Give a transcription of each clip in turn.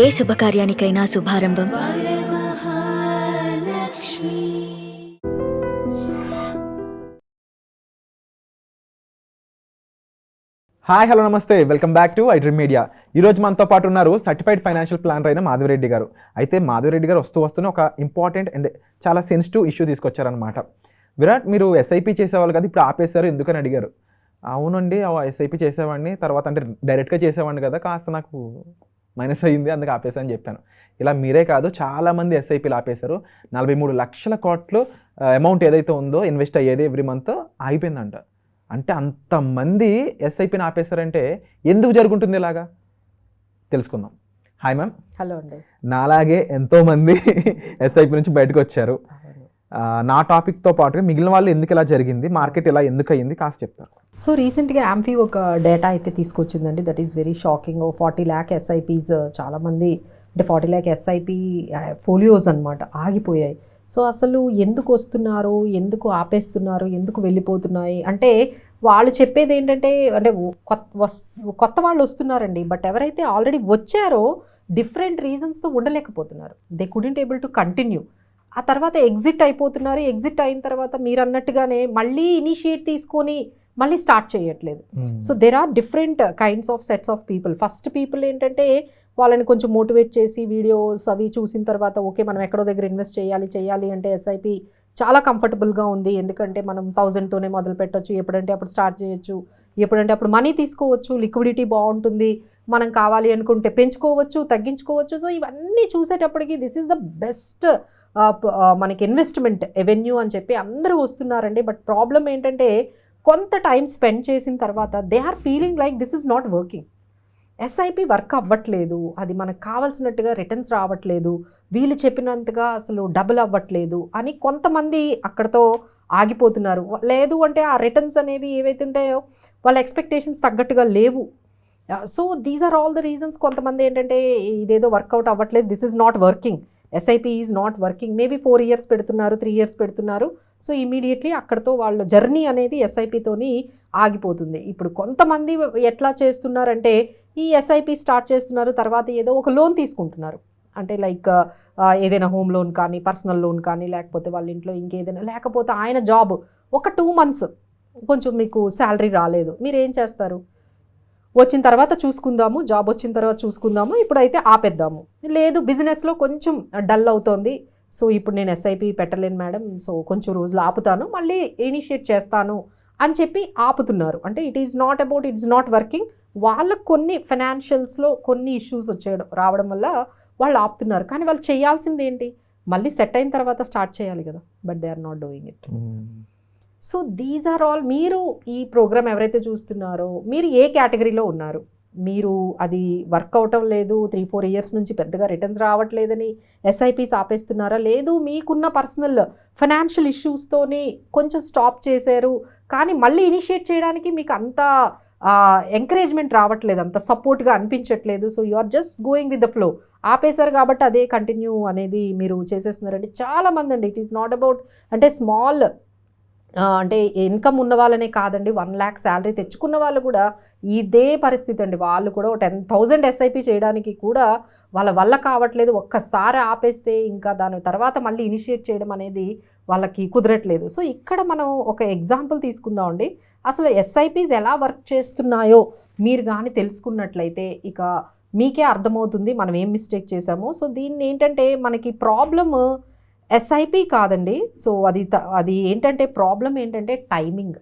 ఏ శుభకార్యానికైనా శుభారంభం. Hi hello నమస్తే. Welcome back to iDream Media. ఈరోజు మనతో పాటు ఉన్నారు సర్టిఫైడ్ ఫైనాన్షియల్ ప్లానర్ అయిన మాధవిరెడ్డి గారు. అయితే మాధవిరెడ్డి గారు వస్తూ వస్తూనే ఒక ఇంపార్టెంట్ అండ్ చాలా సెన్సిటివ్ ఇష్యూ తీసుకొచ్చారనమాట విరాట్ మీరు ఎస్ఐపి చేసేవాళ్ళు కదా ఇప్పుడు ఆపేశారు ఎందుకని అడిగారు? అవునండి ఎస్ఐపి చేసేవాడిని తర్వాత అంటే డైరెక్ట్గా చేసేవాడిని కదా కాస్త నాకు మైనస్ అయ్యింది అందుకు ఆపేసాను చెప్పాను. ఇలా మీరే కాదు చాలామంది ఎస్ఐపీలు ఆపేశారు. నలభై మూడు లక్షల కోట్లు అమౌంట్ ఏదైతే ఉందో ఇన్వెస్ట్ అయ్యేది ఎవ్రీ మంత్ ఆగిపోయిందంట. అంటే అంతమంది ఎస్ఐపిని ఆపేశారంటే ఎందుకు జరుగుతుంది ఇలాగా? తెలుసుకుందాం. హాయ్ మ్యామ్ హలో అండి. నాలాగే ఎంతోమంది ఎస్ఐపి నుంచి బయటకు వచ్చారు. నా టాపిక్తో పాటుగా మిగిలిన వాళ్ళు ఎందుకు ఇలా జరిగింది మార్కెట్ ఇలా ఎందుకు అయ్యింది కాస్త చెప్తారు. సో రీసెంట్గా యాంఫీ ఒక డేటా అయితే తీసుకొచ్చిందండి. That is very shocking forty lakh SIPs చాలామంది అంటే ఫార్టీ ల్యాక్ ఎస్ఐపి ఫోలియోస్ అనమాట ఆగిపోయాయి. సో అసలు ఎందుకు వస్తున్నారు ఎందుకు ఆపేస్తున్నారు ఎందుకు వెళ్ళిపోతున్నాయి? అంటే వాళ్ళు చెప్పేది ఏంటంటే అంటే కొత్త కొత్త వాళ్ళు వస్తున్నారండి. బట్ ఎవరైతే ఆల్రెడీ వచ్చారో డిఫరెంట్ రీజన్స్తో ఉండలేకపోతున్నారు. They couldn't able to continue ఆ తర్వాత ఎగ్జిట్ అయిపోతున్నారు. ఎగ్జిట్ అయిన తర్వాత మీరు అన్నట్టుగానే మళ్ళీ ఇనిషియేట్ తీసుకొని మళ్ళీ స్టార్ట్ చేయట్లేదు. So there are different kinds of sets of people first people ఏంటంటే వాళ్ళని కొంచెం మోటివేట్ చేసి వీడియోస్ అవి చూసిన తర్వాత ఓకే మనం ఎక్కడో దగ్గర ఇన్వెస్ట్ చేయాలి చేయాలి అంటే ఎస్ఐపి చాలా కంఫర్టబుల్గా ఉంది. ఎందుకంటే మనం థౌజండ్తోనే మొదలు పెట్టొచ్చు. ఎప్పుడంటే అప్పుడు స్టార్ట్ చేయొచ్చు. ఎప్పుడంటే అప్పుడు మనీ తీసుకోవచ్చు. లిక్విడిటీ బాగుంటుంది. మనం కావాలి అనుకుంటే పెంచుకోవచ్చు తగ్గించుకోవచ్చు. సో ఇవన్నీ చూసేటప్పటికి దిస్ ఈస్ ద బెస్ట్ మనకి ఇన్వెస్ట్మెంట్ ఎవెన్యూ అని చెప్పి అందరూ వస్తున్నారండి. బట్ ప్రాబ్లం ఏంటంటే కొంత టైం స్పెండ్ చేసిన తర్వాత they are feeling like this is not working. SIP work అవ్వట్లేదు. అది మనకు కావాల్సినట్టుగా రిటర్న్స్ రావట్లేదు. వీళ్ళు చెప్పినంతగా అసలు డబుల్ అవ్వట్లేదు అని కొంతమంది అక్కడతో ఆగిపోతున్నారు. లేదు అంటే ఆ రిటర్న్స్ అనేవి ఏవైతే ఉంటాయో వాళ్ళ ఎక్స్పెక్టేషన్స్ తగ్గట్టుగా లేవు. So these are all the reasons కొంతమంది ఏంటంటే ఇదేదో వర్కౌట్ అవ్వట్లేదు. This is not working SIP is not working maybe four years పెడుతున్నారు త్రీ ఇయర్స్ పెడుతున్నారు. సో ఇమీడియట్లీ అక్కడతో వాళ్ళ జర్నీ అనేది ఎస్ఐపితోని ఆగిపోతుంది. ఇప్పుడు కొంతమంది ఎట్లా చేస్తున్నారంటే ఈ ఎస్ఐపి స్టార్ట్ చేస్తున్నారు తర్వాత ఏదో ఒక లోన్ తీసుకుంటున్నారు. అంటే లైక్ uh, uh, ఏదైనా హోమ్ లోన్ కానీ పర్సనల్ లోన్ కానీ లేకపోతే వాళ్ళ ఇంట్లో ఇంకేదైనా లేకపోతే ఆయన జాబ్ ఒక టూ మంత్స్ కొంచెం మీకు శాలరీ రాలేదు. మీరు ఏం చేస్తారు? వచ్చిన తర్వాత చూసుకుందాము జాబ్ వచ్చిన తర్వాత చూసుకుందాము ఇప్పుడైతే ఆపేద్దాము. లేదు బిజినెస్లో కొంచెం డల్ అవుతోంది. సో ఇప్పుడు నేను ఎస్ఐపి పెట్టలేను మేడం సో కొంచెం రోజులు ఆపుతాను మళ్ళీ ఇనిషియేట్ చేస్తాను అని చెప్పి ఆపుతున్నారు. అంటే it is not about it's not working వాళ్ళకు కొన్ని ఫైనాన్షియల్స్లో కొన్ని ఇష్యూస్ వచ్చేయడం రావడం వల్ల వాళ్ళు ఆపుతున్నారు. కానీ వాళ్ళు చేయాల్సింది ఏంటి? మళ్ళీ సెట్ అయిన తర్వాత స్టార్ట్ చేయాలి కదా. But they are not doing it so these are all మీరు ఈ ప్రోగ్రామ్ ఎవరైతే చూస్తున్నారో మీరు ఏ కేటగిరీలో ఉన్నారు? మీరు అది వర్క్ అవటం లేదు త్రీ ఫోర్ ఇయర్స్ నుంచి పెద్దగా రిటర్న్స్ రావట్లేదని ఎస్ఐపీస్ ఆపేస్తున్నారా? లేదు మీకున్న పర్సనల్ ఫైనాన్షియల్ ఇష్యూస్తోని కొంచెం స్టాప్ చేశారు. కానీ మళ్ళీ ఇనిషియేట్ చేయడానికి మీకు అంత ఎంకరేజ్మెంట్ రావట్లేదు అంత సపోర్ట్గా అనిపించట్లేదు. So you are just going with the flow ఆపేశారు కాబట్టి అదే కంటిన్యూ అనేది మీరు చేసేస్తున్నారండి. చాలామంది అండి ఇట్ ఈస్ నాట్ అబౌట్ అంటే స్మాల్ అంటే ఇన్కమ్ ఉన్న వాళ్ళనే కాదండి వన్ ల్యాక్ శాలరీ తెచ్చుకున్న వాళ్ళు కూడా ఇదే పరిస్థితి అండి. వాళ్ళు కూడా టెన్ థౌజండ్ ఎస్ఐపి చేయడానికి కూడా వాళ్ళ వల్ల కావట్లేదు. ఒక్కసారి ఆపేస్తే ఇంకా దాని తర్వాత మళ్ళీ ఇనిషియేట్ చేయడం అనేది వాళ్ళకి కుదరట్లేదు. సో ఇక్కడ మనం ఒక ఎగ్జాంపుల్ తీసుకుందామండి అసలు ఎస్ఐపీస్ ఎలా వర్క్ చేస్తున్నాయో మీరు కానీ తెలుసుకున్నట్లయితే ఇక మీకే అర్థమవుతుంది. మనం ఏం మిస్టేక్ చేసామో సో దీన్ని ఏంటంటే మనకి ప్రాబ్లమ్ ఎస్ఐపి కాదండి. సో అది త- అది ఏంటంటే ప్రాబ్లం ఏంటంటే టైమింగ్.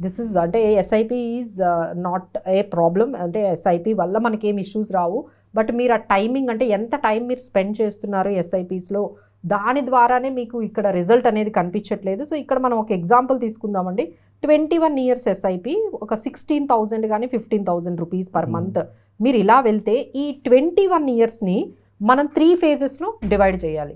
దిస్ ఇస్ అంటే SIP is not a problem అంటే ఎస్ఐపి వల్ల మనకేం ఇష్యూస్ రావు. బట్ మీరు ఆ టైమింగ్ అంటే ఎంత టైం మీరు స్పెండ్ చేస్తున్నారు ఎస్ఐపీస్లో దాని ద్వారానే మీకు ఇక్కడ రిజల్ట్ అనేది కనిపించట్లేదు. సో ఇక్కడ మనం ఒక ఎగ్జాంపుల్ తీసుకుందామండి. ట్వంటీ వన్ ఇయర్స్ ఎస్ఐపి ఒక సిక్స్టీన్ థౌజండ్ కానీ fifteen thousand rupees per Hmm. Month. మీరు ఇలా వెళ్తే ఈ ట్వంటీ వన్ ఇయర్స్ని మనం త్రీ ఫేజెస్లో డివైడ్ చేయాలి.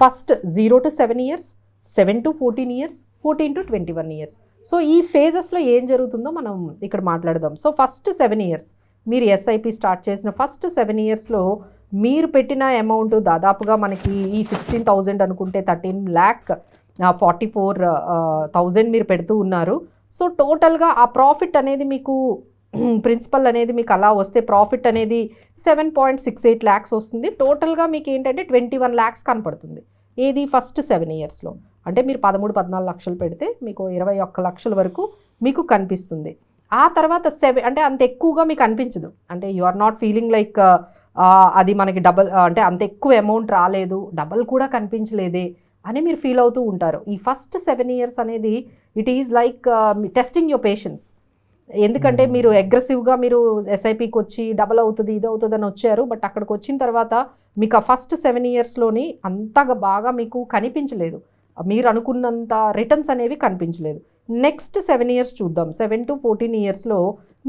First zero to seven years seven to fourteen years fourteen to twenty one years so ఈ ఫేజెస్లో ఏం జరుగుతుందో మనం ఇక్కడ మాట్లాడదాం. సో ఫస్ట్ సెవెన్ ఇయర్స్ మీరు ఎస్ఐపి స్టార్ట్ చేసిన ఫస్ట్ సెవెన్ ఇయర్స్లో మీరు పెట్టిన అమౌంట్ దాదాపుగా మనకి ఈ సిక్స్టీన్ థౌజండ్ అనుకుంటే thirteen lakh forty four thousand మీరు పెడుతూ ఉన్నారు. సో టోటల్గా ఆ ప్రాఫిట్ అనేది మీకు ప్రిన్సిపల్ అనేది మీకు అలా వస్తే ప్రాఫిట్ అనేది seven point six eight lakhs వస్తుంది. టోటల్గా మీకు ఏంటంటే ట్వంటీ వన్ ల్యాక్స్ కనపడుతుంది. ఏది ఫస్ట్ సెవెన్ ఇయర్స్లో అంటే మీరు పదమూడు పద్నాలుగు లక్షలు పెడితే మీకు ఇరవై ఒక్క లక్షల వరకు మీకు కనిపిస్తుంది. ఆ తర్వాత సెవెన్ అంటే అంత ఎక్కువగా మీకు అనిపించదు. అంటే you are not feeling like అది మనకి డబల్ అంటే అంత ఎక్కువ అమౌంట్ రాలేదు. డబల్ కూడా కనిపించలేదే అని మీరు ఫీల్ అవుతూ ఉంటారు. ఈ ఫస్ట్ సెవెన్ ఇయర్స్ అనేది it is like testing your patience ఎందుకంటే Hmm. మీరు అగ్రెసివ్గా మీరు ఎస్ఐపికి వచ్చి డబల్ అవుతుంది ఇది అవుతుంది అని వచ్చారు. బట్ అక్కడికి వచ్చిన తర్వాత మీకు ఆ ఫస్ట్ సెవెన్ ఇయర్స్లోని అంతగా బాగా మీకు కనిపించలేదు. మీరు అనుకున్నంత రిటర్న్స్ అనేవి కనిపించలేదు. నెక్స్ట్ సెవెన్ ఇయర్స్ చూద్దాం. సెవెన్ టు ఫోర్టీన్ ఇయర్స్లో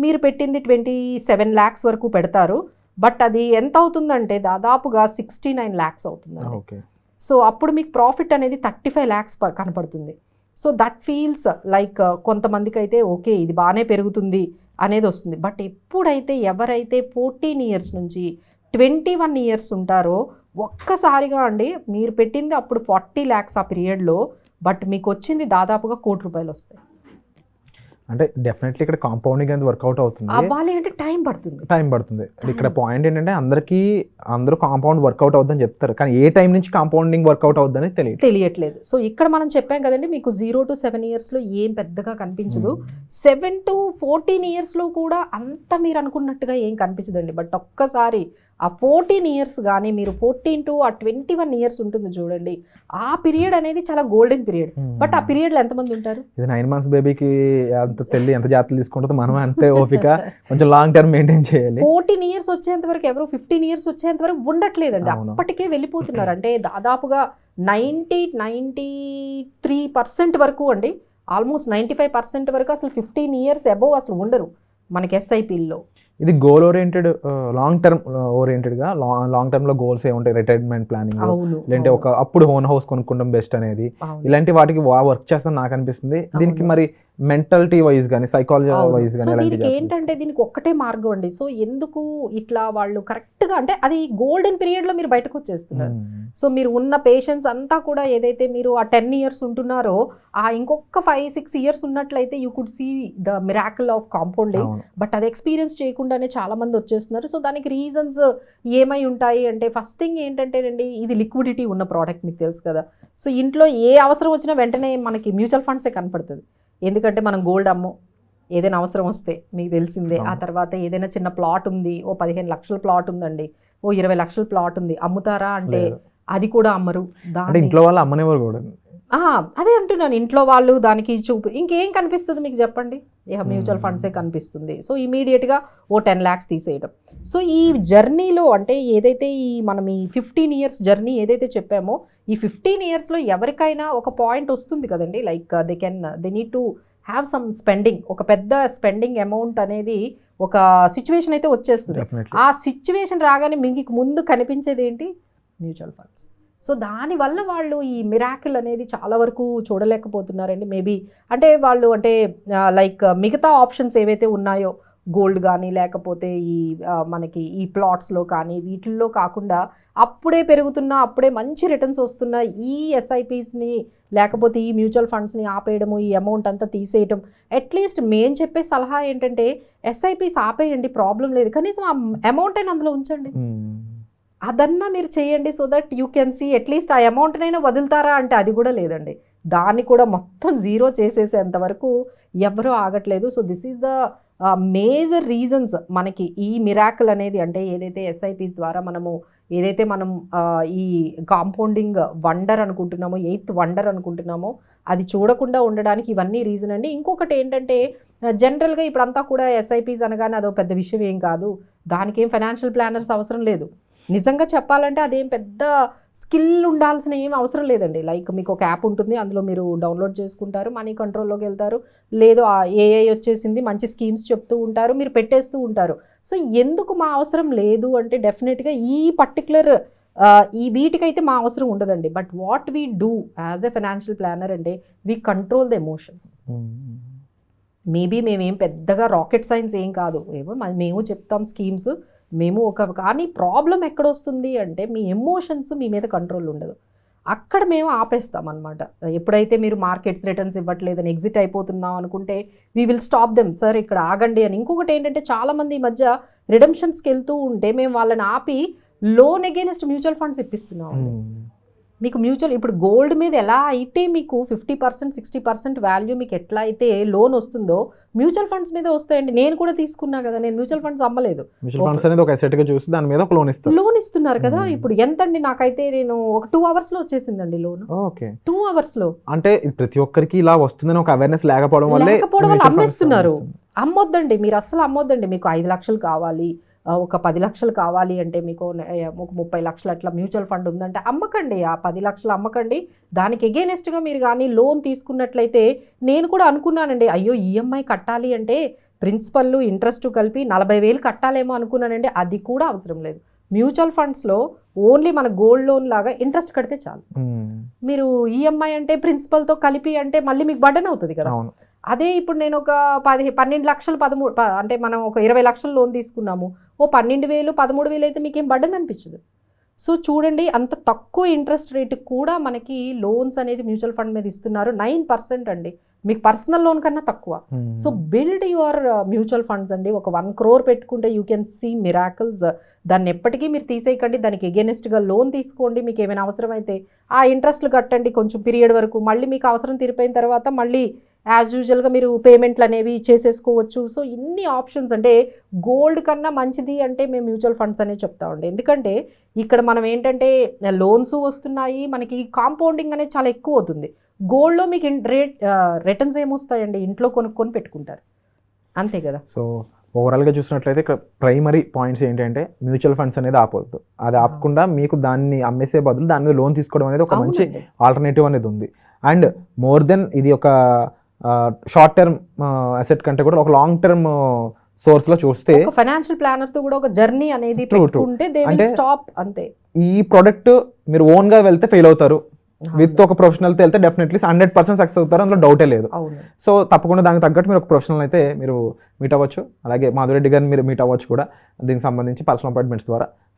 మీరు పెట్టింది ట్వంటీ సెవెన్ ల్యాక్స్ వరకు పెడతారు. బట్ అది ఎంత అవుతుందంటే దాదాపుగా సిక్స్టీ నైన్ ల్యాక్స్ అవుతుందండి. ఓకే. సో అప్పుడు మీకు ప్రాఫిట్ అనేది థర్టీ ఫైవ్ ల్యాక్స్ కనపడుతుంది. So that feels like uh, కొంతమందికి అయితే ఓకే ఇది బాగానే పెరుగుతుంది అనేది వస్తుంది. బట్ ఎప్పుడైతే ఎవరైతే ఫోర్టీన్ ఇయర్స్ నుంచి ట్వంటీ వన్ ఇయర్స్ ఉంటారో ఒక్కసారిగా అండి మీరు పెట్టింది అప్పుడు ఫార్టీ ల్యాక్స్ ఆ పీరియడ్లో బట్ మీకు వచ్చింది దాదాపుగా కోటి రూపాయలు వస్తాయి అంటే డెఫినెట్లీ ఇక్కడ కాంపౌండింగ్ అనేది వర్కౌట్ అవుతుంది. అవ్వాలి అంటే టైం పడుతుంది. టైం పడుతుంది. ఇక్కడ పాయింట్ ఏంటంటే అందరికీ అందరూ కాంపౌండ్ వర్కౌట్ అవుతుందని చెప్తారు. కానీ ఏ టైం నుంచి కాంపౌండింగ్ వర్కౌట్ అవుతుందని తెలియదు. తెలియట్లేదు. సో ఇక్కడ మనం చెప్పాం కదండి మీకు జీరో టు సెవెన్ ఇయర్స్లో ఏం పెద్దగా కనిపించదు. సెవెన్ టు ఫోర్టీన్ ఇయర్స్లో కూడా అంత మీరు అనుకున్నట్టుగా ఏం కనిపించదండి. బట్ ఒక్కసారి ఆ ఫోర్టీన్ ఇయర్స్ కానీ మీరు ఫోర్టీన్ టు ఆ ట్వంటీ వన్ ఇయర్స్ ఉంటుంది చూడండి. ఆ పీరియడ్ అనేది చాలా గోల్డెన్ పీరియడ్ బట్ ఆ పీరియడ్లో ఎంతమంది ఉంటారు? ఇది నైన్ మంత్స్ బేబీకి ఎంత తెల్లి ఎంత జాగ్రత్తలు తీసుకుంటుందో మనం అంతే ఓపిక. కొంచెం లాంగ్ టర్మ్ మెయింటైన్ చేయాలి. ఫోర్టీన్ ఇయర్స్ వచ్చేంత వరకు ఎవరు ఫిఫ్టీన్ ఇయర్స్ వచ్చేంత వరకు ఉండట్లేదండి. అప్పటికే వెళ్ళిపోతున్నారు. అంటే దాదాపుగా నైంటీ నైంటీ త్రీ పర్సెంట్ వరకు అండి. ఆల్మోస్ట్ నైంటీ ఫైవ్ పర్సెంట్ వరకు అసలు ఫిఫ్టీన్ ఇయర్స్ అబోవ్ అసలు ఉండరు మనకి ఎస్ఐపిల్లో ఇది గోల్ ఓరియంటెడ్ లాంగ్ టర్మ్ ఓరియంటెడ్గా లాంగ్ టర్మ్లో గోల్స్ ఏ ఉంటాయి? రిటైర్మెంట్ ప్లానింగ్ లేదంటే ఒక అప్పుడు ఓన్ హౌస్ కొనుక్కోవడం బెస్ట్ అనేది. ఇలాంటి వాటికి వర్క్ చేస్తాను నాకు అనిపిస్తుంది. దీనికి. మరి మెంటాలిటీ వైజ్ కానీ సైకాలజీ. వైజ్ సో దీనికి ఏంటంటే దీనికి ఒక్కటే మార్గం అండి. సో ఎందుకు ఇట్లా వాళ్ళు కరెక్ట్గా అంటే అది గోల్డెన్ పీరియడ్లో మీరు బయటకు వచ్చేస్తున్నారు. సో మీరు ఉన్న పేషెన్స్ అంతా కూడా ఏదైతే మీరు ఆ టెన్ ఇయర్స్ ఉంటున్నారో ఆ ఇంకొక ఫైవ్ సిక్స్ ఇయర్స్ ఉన్నట్లయితే you could see the miracle of compounding but అది ఎక్స్పీరియన్స్ చేయకుండానే చాలా మంది వచ్చేస్తున్నారు. సో దానికి రీజన్స్ ఏమై ఉంటాయి అంటే ఫస్ట్ థింగ్ ఏంటంటేనండి ఇది లిక్విడిటీ ఉన్న ప్రోడక్ట్ మీకు తెలుసు కదా. సో ఇంట్లో ఏ అవసరం వచ్చినా వెంటనే మనకి మ్యూచువల్ ఫండ్సే కనపడుతుంది. ఎందుకంటే మనం గోల్డ్ అమ్మో ఏదైనా అవసరం వస్తే మీకు తెలిసిందే. ఆ. తర్వాత ఏదైనా చిన్న ప్లాట్ ఉంది ఓ పదిహేను లక్షల ప్లాట్ ఉందండి ఓ ఇరవై లక్షల ప్లాట్ ఉంది అమ్ముతారా అంటే అది కూడా అమ్మరు. ఇంట్లో వాళ్ళు అమ్మనేవారు కూడా. అదే అంటున్నాను. ఇంట్లో వాళ్ళు దానికి చూపు ఇంకేం కనిపిస్తుంది మీకు చెప్పండి? ఇక మ్యూచువల్. ఫండ్సే కనిపిస్తుంది. సో ఇమీడియట్గా ఓ టెన్ ల్యాక్స్ తీసేయడం సో ఈ జర్నీలో అంటే ఏదైతే ఈ మనం ఈ ఫిఫ్టీన్ ఇయర్స్ జర్నీ ఏదైతే చెప్పామో ఈ ఫిఫ్టీన్ ఇయర్స్లో ఎవరికైనా ఒక పాయింట్ వస్తుంది కదండి? Like they can they need to have some spending. ఒక పెద్ద స్పెండింగ్ అమౌంట్ అనేది ఒక సిచ్యువేషన్ అయితే వచ్చేస్తుంది. ఆ సిచ్యువేషన్ రాగానే మీకు ముందు కనిపించేది ఏంటి? Mutual funds. సో దానివల్ల వాళ్ళు ఈ మిరాకిల్ అనేది చాలా వరకు చూడలేకపోతున్నారండి. మేబీ అంటే వాళ్ళు అంటే లైక్ మిగతా ఆప్షన్స్ ఏవైతే ఉన్నాయో గోల్డ్ కానీ లేకపోతే ఈ మనకి ఈ ప్లాట్స్లో కానీ వీటిల్లో కాకుండా అప్పుడే పెరుగుతున్న అప్పుడే మంచి రిటర్న్స్ వస్తున్న ఈ ఎస్ఐపీస్ని లేకపోతే ఈ మ్యూచువల్ ఫండ్స్ని ఆపేయడము ఈ అమౌంట్ అంతా తీసేయడం అట్లీస్ట్ మేం చెప్పే సలహా ఏంటంటే ఎస్ఐపిస్ ఆపేయండి ప్రాబ్లం లేదు. కనీసం ఆ అమౌంట్ అయినా అందులో ఉంచండి. అదన్నా మీరు చేయండి so that you can see at least ఆ అమౌంట్నైనా వదులుతారా అంటే అది కూడా లేదండి. దాన్ని కూడా మొత్తం జీరో చేసేసేంత వరకు ఎవరూ ఆగట్లేదు. So this is the major reasons మనకి ఈ మిరాకుల్ అనేది అంటే ఏదైతే ఎస్ఐపిస్ ద్వారా మనము ఏదైతే మనం uh, ఈ కాంపౌండింగ్ వండర్ అనుకుంటున్నామో ఎయిత్ వండర్ అనుకుంటున్నామో అది చూడకుండా ఉండడానికి ఇవన్నీ రీజన్ అండి. ఇంకొకటి ఏంటంటే uh, జనరల్గా ఇప్పుడంతా కూడా ఎస్ఐపిస్ అనగానే అదో పెద్ద విషయం ఏం కాదు. దానికి ఏం ఫైనాన్షియల్ ప్లానర్స్ అవసరం లేదు. నిజంగా చెప్పాలంటే అదేం పెద్ద స్కిల్ ఉండాల్సిన ఏం అవసరం లేదండి. లైక్ మీకు ఒక యాప్ ఉంటుంది అందులో మీరు డౌన్లోడ్ చేసుకుంటారు మనీ కంట్రోల్లోకి వెళ్తారు లేదు ఆ ఏఐ వచ్చేసింది మంచి స్కీమ్స్ చెప్తూ ఉంటారు మీరు పెట్టేస్తూ ఉంటారు. సో ఎందుకు మా అవసరం లేదు అంటే డెఫినెట్గా ఈ పర్టికులర్ ఈ వీటికైతే మా అవసరం ఉండదండి. But what we do as a financial planner అంటే we control the emotions. Maybe మేమేం పెద్దగా రాకెట్ సైన్స్ ఏం కాదు ఏమో మేము చెప్తాం స్కీమ్స్ మేము ఒక కానీ ప్రాబ్లం ఎక్కడ వస్తుంది అంటే మీ ఎమోషన్స్ మీ మీద కంట్రోల్ ఉండదు. అక్కడ మేము ఆపేస్తాం అనమాట ఎప్పుడైతే మీరు మార్కెట్స్ రిటర్న్స్ ఇవ్వట్లేదని ఎగ్జిట్ అయిపోతున్నాం అనుకుంటే we will stop them sir ఇక్కడ ఆగండి అని. ఇంకొకటి ఏంటంటే చాలామంది ఈ మధ్య రిడమ్షన్స్కి వెళ్తూ ఉంటే మేము వాళ్ళని ఆపి లోన్ అగేనిస్ట్ మ్యూచువల్ ఫండ్స్ ఇప్పిస్తున్నాం మీకు మ్యూచువల్ ఇప్పుడు గోల్డ్ మీద ఎలా అయితే మీకు fifty percent sixty percent value మీకు ఎట్లా అయితే లోన్ వస్తుందో మ్యూచువల్ ఫండ్స్ మీద వస్తాయండి. నేను కూడా తీసుకున్నా కదా నేను మ్యూచువల్ ఫండ్స్ అమ్మలేదు. మ్యూచువల్ ఫండ్స్ అనేది ఒక asset గా చూసి దాని మీద ఒక లోన్ ఇస్తారు. లోన్ ఇస్తున్నారు కదా. ఇప్పుడు ఎంతండి? నాకైతే నేను ఒక టూ అవర్స్లో వచ్చేసిందండి లోన్. ఓకే. టూ అవర్స్లో. అంటే ప్రతి ఒక్కరికి ఇలా వస్తుందని ఒక అవేర్నెస్ లేకపోవడం వల్లే లేకపోవడం వల్ల అమ్మేస్తున్నారు. అమ్మొద్దండి మీరు అస్సలు అమ్మొద్దండి. మీకు ఐదు లక్షలు కావాలి ఒక పది లక్షలు కావాలి అంటే మీకు ఒక ముప్పై లక్షలు అట్లా మ్యూచువల్ ఫండ్ ఉందంటే అమ్మకండి. ఆ పది లక్షలు అమ్మకండి. దానికి ఎగేనెస్ట్గా మీరు కానీ లోన్ తీసుకున్నట్లయితే నేను కూడా అనుకున్నానండి అయ్యో ఈఎంఐ కట్టాలి అంటే ప్రిన్సిపల్ ఇంట్రెస్ట్ కలిపి నలభై వేలు కట్టాలేమో అనుకున్నానండి అది కూడా అవసరం లేదు. మ్యూచువల్ ఫండ్స్లో ఓన్లీ మన గోల్డ్ లోన్ లాగా ఇంట్రెస్ట్ కడితే చాలు. మీరు ఈఎంఐ అంటే ప్రిన్సిపల్తో కలిపి అంటే మళ్ళీ మీకు బర్డన్ అవుతుంది కదా. అవును. అదే ఇప్పుడు నేను ఒక పది పన్నెండు లక్షలు పదమూడు అంటే మనం ఒక ఇరవై లక్షలు లోన్ తీసుకున్నాము. ఓ పన్నెండు వేలు పదమూడు వేలు అయితే మీకేం బడ్డన్ అనిపించదు. సో చూడండి అంత తక్కువ ఇంట్రెస్ట్ రేట్ కూడా మనకి లోన్స్ అనేది మ్యూచువల్ ఫండ్ మీద ఇస్తున్నారు. నైన్ పర్సెంట్ అండి. మీకు పర్సనల్ లోన్ కన్నా తక్కువ. మ్మ్. So build your mutual funds అండి. ఒక వన్ క్రోర్ పెట్టుకుంటే యూ కెన్ సీ మిరాకిల్స్ దాన్ని ఎప్పటికీ మీరు తీసేయకండి. దానికి ఎగెనెస్ట్గా లోన్ తీసుకోండి. మీకు ఏమైనా అవసరమైతే ఆ ఇంట్రెస్ట్లు కట్టండి. కొంచెం పీరియడ్ వరకు. మళ్ళీ మీకు అవసరం తీరిపోయిన తర్వాత మళ్ళీ యాజ్ యూజువల్గా మీరు పేమెంట్లు అనేవి చేసేసుకోవచ్చు. సో ఇన్ని ఆప్షన్స్ అంటే గోల్డ్ కన్నా మంచిది అంటే మేము మ్యూచువల్ ఫండ్స్ అనే చెప్తామండి ఎందుకంటే ఇక్కడ మనం ఏంటంటే లోన్స్ వస్తున్నాయి మనకి కాంపౌండింగ్ అనేది చాలా ఎక్కువ అవుతుంది. గోల్డ్లో మీకు రేట్ రిటర్న్స్ ఏమొస్తాయండి? ఇంట్లో కొనుక్కొని పెట్టుకుంటారు. అంతే కదా? సో ఓవరాల్గా చూసినట్లయితే ఇక్కడ ప్రైమరీ పాయింట్స్ ఏంటంటే మ్యూచువల్ ఫండ్స్ అనేది ఆపొద్దు. అది ఆపకుండా మీకు దాన్ని అమ్మేసే బదులు దాని మీద లోన్ తీసుకోవడం అనేది ఒక మంచి. ఆల్టర్నేటివ్ అనేది ఉంది. అండ్ మోర్ దెన్ ఇది ఒక షార్ట్ టర్మ్ అసెట్ కంటే కూడా ఒక లాంగ్ టర్మ్ సోర్స్లో చూస్తే ఒక ఫైనాన్షియల్ ప్లానర్తో కూడా ఒక జర్నీ అనేది. పెట్టుకుంటే దే విల్ స్టాప్ అంతే. ఈ ప్రోడక్ట్ మీరు ఓన్గా వెళ్తే ఫెయిల్ అవుతారు. విత్ ఒక ప్రొఫెషనల్తో వెళ్తే డెఫినెట్లీ హండ్రెడ్ పర్సెంట్ సక్సెస్ అవుతారు. అందులో డౌటే లేదు. సో తప్పకుండా దానికి తగ్గట్టు మీరు ఒక ప్రొఫెషనల్ అయితే మీరు మీట్ అవ్వచ్చు. అలాగే మాధురెడ్డి గారిని మీరు మీట్ అవ్వచ్చు కూడా. దీనికి సంబంధించి పర్సనల్ అపాయింట్మెంట్స్ ద్వారా.